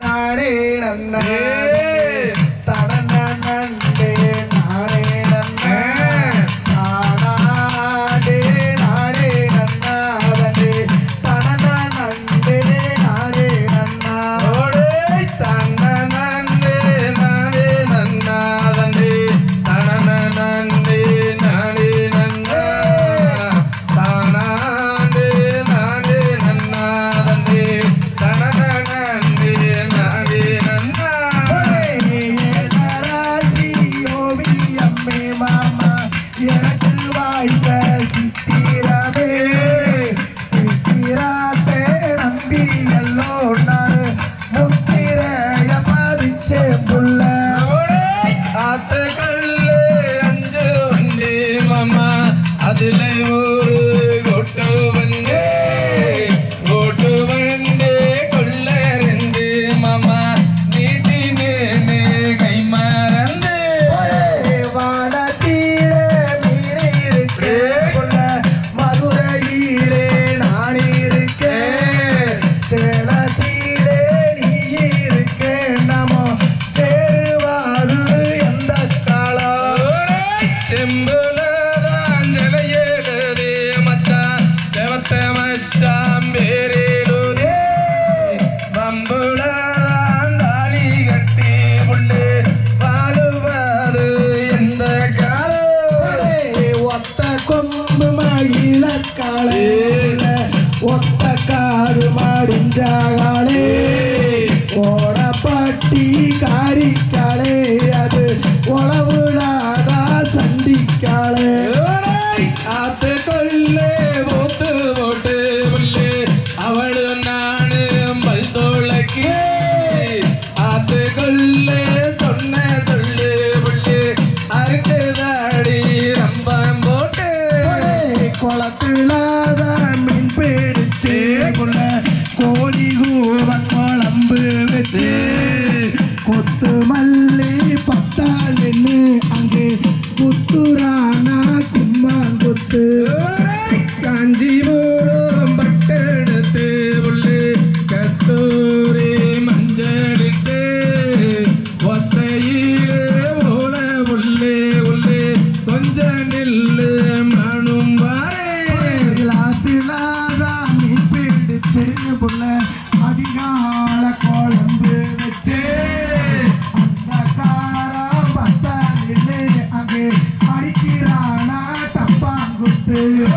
ನಾಡೇ ನನ್ನ കൊമ്പ് മയിലക്കാളേ ഒത്ത കാറ് മാടിഞ്ചാളേ ഓടപ്പട്ടി കാരിക്കാളേ അത് பட்டெடுத்து காஞ்சிபுரம் பட்டெடுத்து உள்ளு. கஸ்தூரி மஞ்சளிட்டு ஒத்தையிலே ஓல உள்ளே உள்ளே. கொஞ்ச நில்லு மனும் வாரேலாதான் பிடிச்சு புள்ள. அதிகால குழம்பு வச்சே.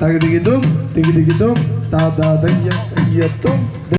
Tagi tigi tum, tigi tigi tum, ta ta tagiya tagiya tum.